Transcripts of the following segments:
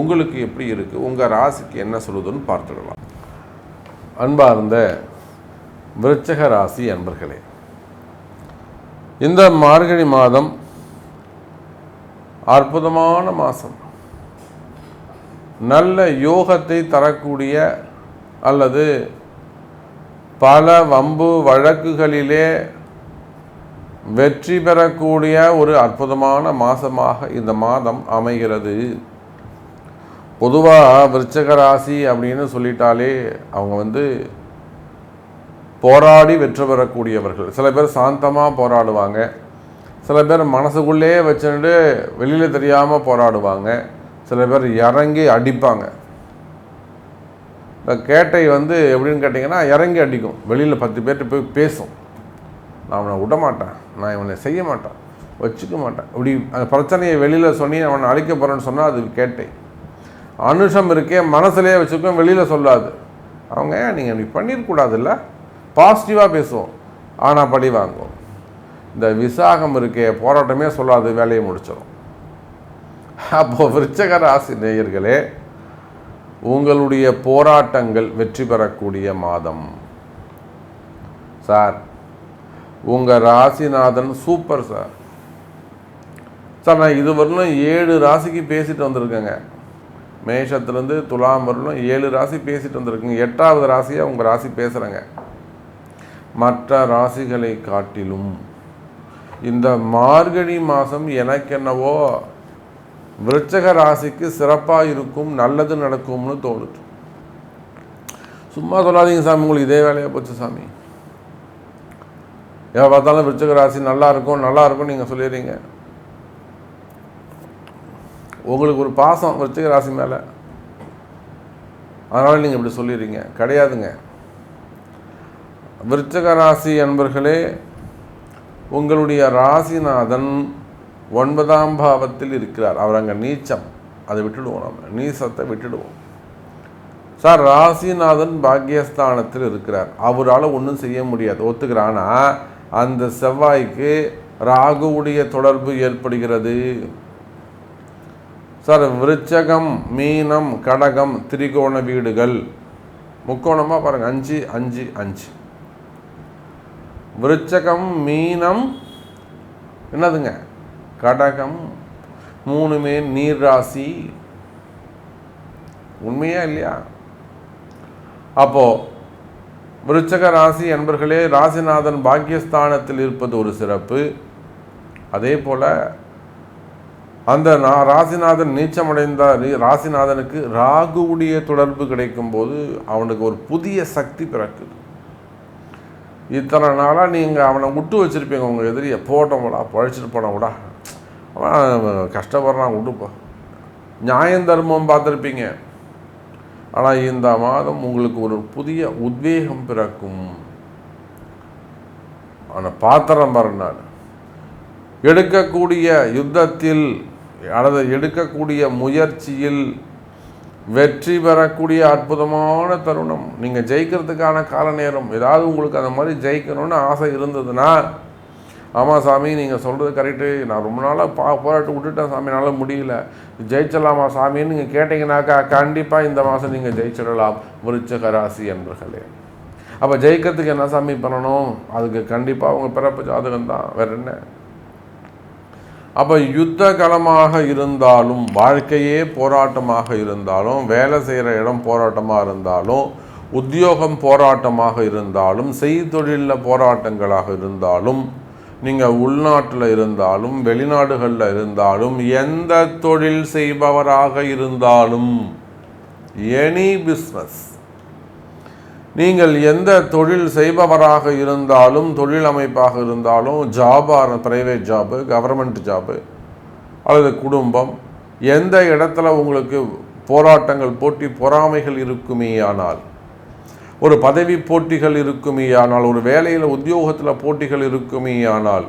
உங்களுக்கு எப்படி இருக்குது உங்கள் ராசிக்கு என்ன சொல்லுதுன்னு பார்த்துடலாம். அன்பார்ந்த விருச்சக ராசி அன்பர்களே இந்த மார்கழி மாதம் அற்புதமான மாதம். நல்ல யோகத்தை தரக்கூடிய அல்லது பல வம்பு வழக்குகளிலே வெற்றி பெறக்கூடிய ஒரு அற்புதமான மாதமாக இந்த மாதம் அமைகிறது. பொதுவாக விருச்சக ராசி அப்படின்னு சொல்லிட்டாலே அவங்க வந்து போராடி வெற்றி பெறக்கூடியவர்கள். சில பேர் சாந்தமாக போராடுவாங்க. சில பேர் மனசுக்குள்ளே வச்சுட்டு வெளியில் தெரியாமல் போராடுவாங்க. சில பேர் இறங்கி அடிப்பாங்க. இந்த கேட்டை வந்து எப்படின்னு கேட்டிங்கன்னா இறங்கி அடிக்கும். வெளியில் பத்து பேர்கிட்ட போய் பேசும். நான் அவனை விட மாட்டேன். நான் இவனை செய்ய மாட்டேன். வச்சுக்க மாட்டேன். இப்படி அந்த பிரச்சனையை வெளியில் சொன்னி அவனை அழிக்க போகிறேன்னு சொன்னால் அது கேட்டை. அனுஷம் இருக்கே மனசுலேயே வச்சுருக்கோம் வெளியில் சொல்லாது. அவங்க நீங்கள் நீ பண்ணிடக்கூடாதுல்ல பாசிட்டிவாக பேசுவோம். ஆனால் படி வாங்குவோம். இந்த விசாகம் இருக்கே போராட்டமே சொல்லாது வேலையை முடிச்சிடும் அப்போது விருச்சக ராசி நேயர்களே உங்களுடைய போராட்டங்கள் வெற்றி பெறக்கூடிய மாதம். சார் உங்கள் ராசிநாதன் சூப்பர் சார். சார் நான் இது ஏழு ராசிக்கு பேசிட்டு வந்திருக்கேங்க. மேஷத்துலேருந்து துலாம் வரலும் ஏழு ராசி பேசிட்டு வந்திருக்குங்க. எட்டாவது ராசியாக உங்கள் ராசி பேசுகிறேங்க மற்ற ராசிகளை காட்டிலும் இந்த மார்கழி மாதம் எனக்கென்னவோ விருச்சக ராசிக்கு சிறப்பாக இருக்கும் நல்லது நடக்கும்னு தோணுது. சும்மா சொல்லாதீங்க சாமி உங்களுக்கு இதே வேலையாக போச்சு சாமி. எதை பார்த்தாலும் விருச்சக ராசி நல்லா இருக்கும் நல்லா இருக்கும் நீங்கள் சொல்லிடுறீங்க. உங்களுக்கு ஒரு பாசம் விருச்சிக ராசி மேலே. அதனால் நீங்கள் இப்படி சொல்லிடுறீங்க. கிடையாதுங்க. விருச்சக ராசி அன்பர்களே உங்களுடைய ராசிநாதன் ஒன்பதாம் பாவத்தில் இருக்கிறார். அவர் அங்கே நீச்சம். அதை விட்டுடுவோம் நம்ம. நீசத்தை விட்டுடுவோம். சார் ராசிநாதன் பாக்யஸ்தானத்தில் இருக்கிறார். அவரால் ஒன்றும் செய்ய முடியாது. ஒத்துக்கிறான்னா அந்த செவ்வாய்க்கு ராகுவுடைய தொடர்பு ஏற்படுகிறது. சார் விருச்சகம் மீனம் கடகம் திரிகோண வீடுகள். முக்கோணமாக பாருங்கள் அஞ்சு அஞ்சு அஞ்சு. விருச்சகம் மீனம் என்னதுங்க? கடகம் மூணுமே நீர் ராசி. உண்மையா இல்லையா? அப்போ விருச்சக ராசி என்பர்களே ராசிநாதன் பாக்கியஸ்தானத்தில் இருப்பது ஒரு சிறப்பு. அதே போல அந்த ராசிநாதன் நீச்சமடைந்த ராசிநாதனுக்கு ராகுவுடைய தொடர்பு கிடைக்கும் போது அவனுக்கு ஒரு புதிய சக்தி பிறக்குது. இத்தனை நாளாக நீங்கள் அவனை விட்டு வச்சுருப்பீங்க உங்கள் எதிரியை. போட்டோம்டா பழைச்சிட்டு விடா. அவன் கஷ்டப்படுறான் விட்டுப்பா நியாயம் தர்மம் பார்த்துருப்பீங்க. ஆனால் இந்த மாதம் உங்களுக்கு ஒரு புதிய உத்வேகம் பிறக்கும். ஆனால் பாத்திரம் பாரு எடுக்கக்கூடிய யுத்தத்தில் அல்லது எடுக்கக்கூடிய முயற்சியில் வெற்றி பெறக்கூடிய அற்புதமான தருணம். நீங்கள் ஜெயிக்கிறதுக்கான கால நேரம். ஏதாவது உங்களுக்கு அந்த மாதிரி ஜெயிக்கணும்னு ஆசை இருந்ததுன்னா ஆமாம் சாமி நீங்கள் சொல்கிறது கரெக்டு நான் ரொம்ப நாளாக பா போராட்டம் விட்டுட்டேன் சாமி முடியல. ஜெயிச்சிடலாமா சாமின்னு நீங்கள் கேட்டிங்கனாக்கா கண்டிப்பாக இந்த மாதம் நீங்கள் ஜெயிச்சிடலாம். விருச்சக ராசி என்பர்களே. அப்போ ஜெயிக்கிறதுக்கு என்ன சாமி பண்ணணும்? அதுக்கு கண்டிப்பாக உங்கள் பிறப்பு ஜாதகம் தான் வேற என்ன? அப்போ யுத்த களமாக இருந்தாலும் வாழ்க்கையே போராட்டமாக இருந்தாலும் வேலை செய்கிற இடம் போராட்டமாக இருந்தாலும் உத்தியோகம் போராட்டமாக இருந்தாலும் செய்தொழிலில் போராட்டங்களாக இருந்தாலும் நீங்கள் உள்நாட்டில் இருந்தாலும் வெளிநாடுகளில் இருந்தாலும் எந்த தொழில் செய்பவராக இருந்தாலும் எனி பிஸ்னஸ் நீங்கள் எந்த தொழில் செய்பவராக இருந்தாலும் தொழில் அமைப்பாக இருந்தாலும் ஜாபாக பிரைவேட் ஜாபு கவர்மெண்ட் ஜாபு அல்லது குடும்பம் எந்த இடத்துல உங்களுக்கு போராட்டங்கள் போட்டி பொறாமைகள் இருக்குமேயானால் ஒரு பதவி போட்டிகள் இருக்குமேயானால் ஒரு வேலையில் உத்தியோகத்தில் போட்டிகள் இருக்குமேயானால்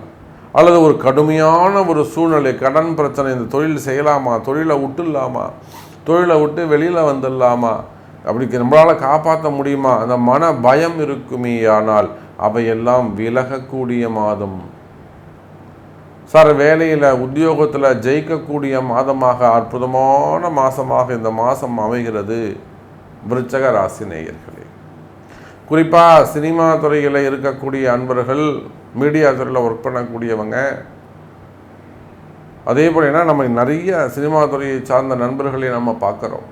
அல்லது ஒரு கடுமையான ஒரு சூழ்நிலை கடன் பிரச்சனை இந்த தொழில் செய்யலாமா தொழிலை விட்டுலாமா தொழிலை விட்டு வெளியில் வந்துடலாமா அப்படி நம்மளால் காப்பாற்ற முடியுமா? அந்த மன பயம் இருக்குமேயானால் அவையெல்லாம் விலகக்கூடிய மாதம். சார் வேலையில் உத்தியோகத்தில் ஜெயிக்கக்கூடிய மாதமாக அற்புதமான மாதமாக இந்த மாதம் அமைகிறது விருச்சக ராசி நேயர்களே. குறிப்பாக சினிமா துறையில் இருக்கக்கூடிய அன்பர்கள் மீடியா துறையில் ஒர்க் பண்ணக்கூடியவங்க அதே போல் ஏன்னா நம்ம நிறைய சினிமா துறையை சார்ந்த நண்பர்களை நம்ம பார்க்குறோம்.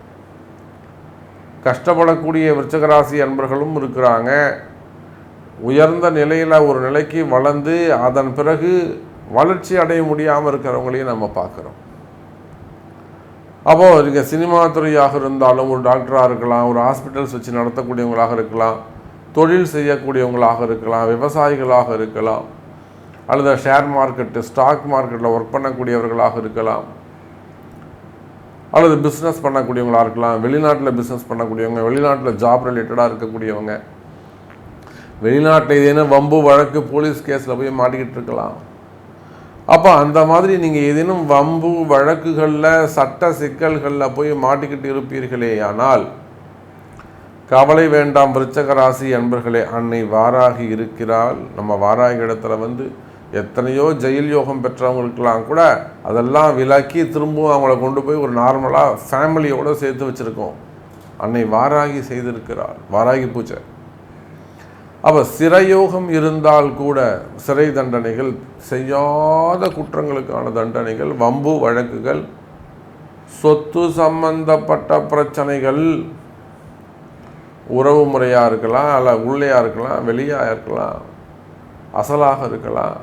கஷ்டப்படக்கூடிய விருச்சகராசி அன்பர்களும் இருக்கிறாங்க. உயர்ந்த நிலையில் ஒரு நிலைக்கு வளர்ந்து அதன் பிறகு வளர்ச்சி அடைய முடியாமல் இருக்கிறவங்களையும் நம்ம பார்க்குறோம். அப்போது நீங்கள் சினிமா துறையாக இருந்தாலும் ஒரு டாக்டராக இருக்கலாம் ஒரு ஹாஸ்பிட்டல்ஸ் வச்சு நடத்தக்கூடியவங்களாக இருக்கலாம் தொழில் செய்யக்கூடியவங்களாக இருக்கலாம் விவசாயிகளாக இருக்கலாம் அல்லது ஷேர் மார்க்கெட்டு ஸ்டாக் மார்க்கெட்டில் ஒர்க் பண்ணக்கூடியவர்களாக இருக்கலாம். அல்லது பிஸ்னஸ் பண்ணக்கூடியவங்களாக இருக்கலாம் வெளிநாட்டில் பிஸ்னஸ் பண்ணக்கூடியவங்க வெளிநாட்டில் ஜாப் ரிலேட்டடாக இருக்கக்கூடியவங்க. வெளிநாட்டில் ஏதேனும் வம்பு வழக்கு போலீஸ் கேஸில் போய் மாட்டிக்கிட்டு இருக்கலாம். அப்போ அந்த மாதிரி நீங்கள் ஏதேனும் வம்பு வழக்குகளில் சட்ட சிக்கல்களில் போய் மாட்டிக்கிட்டு இருப்பீர்களே ஆனால் கவலை வேண்டாம் விருச்சக ராசி அன்பர்களே அன்னை வாராகி இருக்கிறாள். நம்ம வாராகி இடத்துல வந்து எத்தனையோ ஜெயில் யோகம் பெற்றவங்களுக்கெல்லாம் கூட அதெல்லாம் விலக்கி திரும்பவும் அவங்கள கொண்டு போய் ஒரு நார்மலாக ஃபேமிலியோடு சேர்த்து வச்சுருக்கோம். அன்னை வாராகி செய்திருக்கிறார். வாராகி பூஜை. அப்போ சிறையோகம் இருந்தால் கூட சிறை தண்டனைகள் செய்யாத குற்றங்களுக்கான தண்டனைகள் வம்பு வழக்குகள் சொத்து சம்பந்தப்பட்ட பிரச்சனைகள் உறவு முறையாக இருக்கலாம் அல்ல உள்ளேயாக இருக்கலாம் வெளியாக இருக்கலாம் அசலாக இருக்கலாம்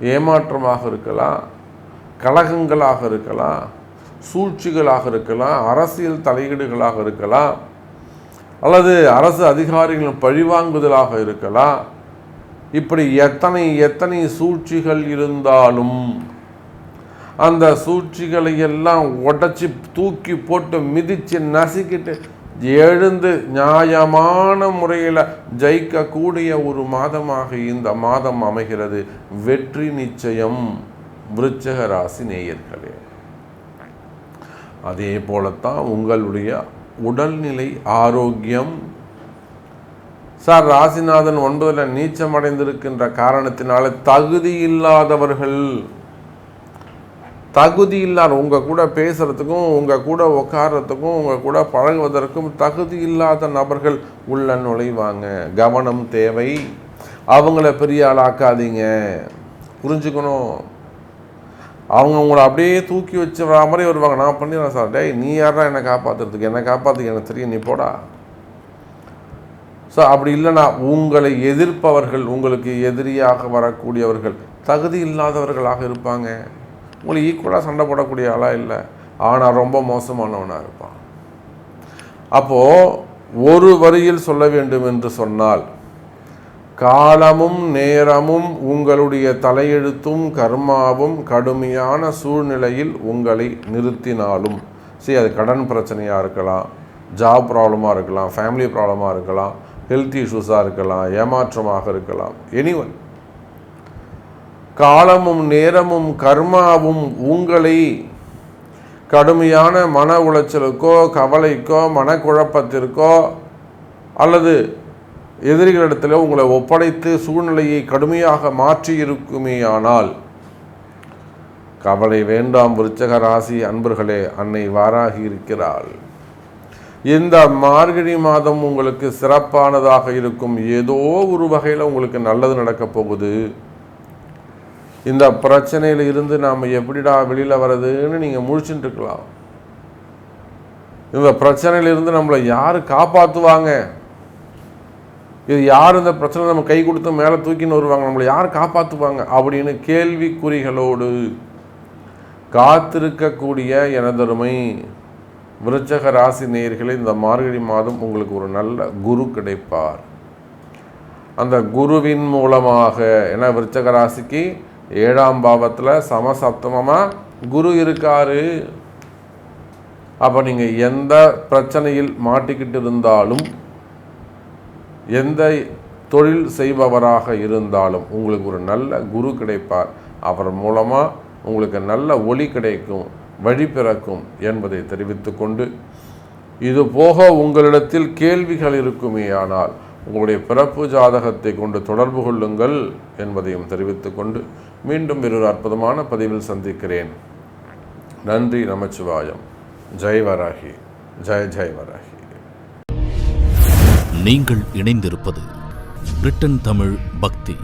ஏமாற்றமாக இருக்கலாம் கழகங்களாக இருக்கலாம் சூழ்ச்சிகளாக இருக்கலாம் அரசியல் தலையீடுகளாக இருக்கலாம் அல்லது அரசு அதிகாரிகளின் பழிவாங்குதலாக இருக்கலாம். இப்படி எத்தனை எத்தனை சூழ்ச்சிகள் இருந்தாலும் அந்த சூழ்ச்சிகளை எல்லாம் உடச்சி தூக்கி போட்டு மிதித்து நசுக்கிட்டு எழுந்து நியாயமான முறையில் ஜெயிக்கக்கூடிய ஒரு மாதமாக இந்த மாதம் அமைகிறது. வெற்றி நிச்சயம் விருச்சக ராசி நேயர்களே. அதே போலத்தான் உங்களுடைய உடல்நிலை ஆரோக்கியம். சார் ராசிநாதன் ஒன்பதில் நீச்சம் அடைந்திருக்கின்ற காரணத்தினால தகுதி இல்லாதவர்கள் தகுதி இல்லாத உங்கள் கூட பேசுகிறதுக்கும் உங்கள் கூட உட்காரத்துக்கும் உங்கள் கூட பழகுவதற்கும் தகுதி இல்லாத நபர்கள் உள்ள நுழைவாங்க. கவனம் தேவை. அவங்கள பெரிய ஆளாக்காதீங்க. புரிஞ்சுக்கணும். அவங்க உங்களை அப்படியே தூக்கி வச்சு வர மாதிரி வருவாங்க. நான் பண்ணிடுறேன் சார். டேய் நீ யாரா என்னை காப்பாற்றுறதுக்கு என்னை காப்பாற்றுக்கு எனக்கு தெரியும். நீ போடா. ஸோ அப்படி இல்லைனா உங்களை எதிர்ப்பவர்கள் உங்களுக்கு எதிரியாக வரக்கூடியவர்கள் தகுதி இல்லாதவர்களாக இருப்பாங்க. உங்களுக்கு ஈக்குவலாக சண்டை போடக்கூடிய ஆளாக இல்லை. ஆனால் ரொம்ப மோசமானவனாக இருப்பான். அப்போது ஒரு வரியில் சொல்ல வேண்டும் என்று சொன்னால் காலமும் நேரமும் உங்களுடைய தலையெழுத்தும் கர்மாவும் கடுமையான சூழ்நிலையில் உங்களை நிறுத்தினாலும் சரி அது கடன் பிரச்சனையாக இருக்கலாம் ஜாப் ப்ராப்ளமாக இருக்கலாம் ஃபேமிலி ப்ராப்ளமாக இருக்கலாம் ஹெல்த் இஷ்யூஸாக இருக்கலாம் ஏமாற்றமாக இருக்கலாம் எனிவன் காலமும் நேரமும் கர்மாவும் உங்களை கடுமையான மன உளைச்சலுக்கோ கவலைக்கோ மனக்குழப்பத்திற்கோ அல்லது எதிரிகளிடத்தில் உங்களை ஒப்படைத்து சூழ்நிலையை கடுமையாக மாற்றி இருக்குமேயானால் கவலை வேண்டாம் விருச்சக ராசி அன்பர்களே அன்னை வாராகி இருக்கிறாள். இந்த மார்கழி மாதம் உங்களுக்கு சிறப்பானதாக இருக்கும். ஏதோ ஒரு வகையில் உங்களுக்கு நல்லது நடக்கப் போகுது. இந்த பிரச்சனையில் இருந்து நாம் எப்படிடா வெளியில் வர்றதுன்னு நீங்கள் முழிச்சுட்டு இருக்கலாம். இந்த பிரச்சனையிலிருந்து நம்மளை யார் காப்பாற்றுவாங்க இது யார் இந்த பிரச்சனை நம்ம கை கொடுத்து மேலே தூக்கின்னு வருவாங்க? நம்மளை யார் காப்பாற்றுவாங்க அப்படின்னு கேள்விக்குறிகளோடு காத்திருக்கக்கூடிய எனதருமை விருச்சக ராசி நேயர்களே இந்த மார்கழி மாதம் உங்களுக்கு ஒரு நல்ல குரு கிடைப்பார். அந்த குருவின் மூலமாக ஏன்னா விருச்சக ராசிக்கு ஏழாம் பாவத்தில் சமசப்தமமாக குரு இருக்காரு. அப்போ நீங்கள் எந்த பிரச்சனையில் மாட்டிக்கிட்டு இருந்தாலும் எந்த தொழில் செய்பவராக இருந்தாலும் உங்களுக்கு ஒரு நல்ல குரு கிடைப்பார். அவர் மூலமாக உங்களுக்கு நல்ல ஒளி கிடைக்கும் வழி பிறக்கும் என்பதை தெரிவித்துக்கொண்டு இது போக உங்களிடத்தில் கேள்விகள் இருக்குமே ஆனால் உங்களுடைய பிறப்பு ஜாதகத்தை கொண்டு தொடர்பு கொள்ளுங்கள் என்பதையும் தெரிவித்து கொண்டு மீண்டும் வேறொரு அற்புதமான பதிவில் சந்திக்கிறேன். நன்றி நமச்சிவாயம். ஜெய் வராகி. ஜெய் ஜெய் வராகி. நீங்கள் இணைந்திருப்பது பிரிட்டன் தமிழ் பக்தி.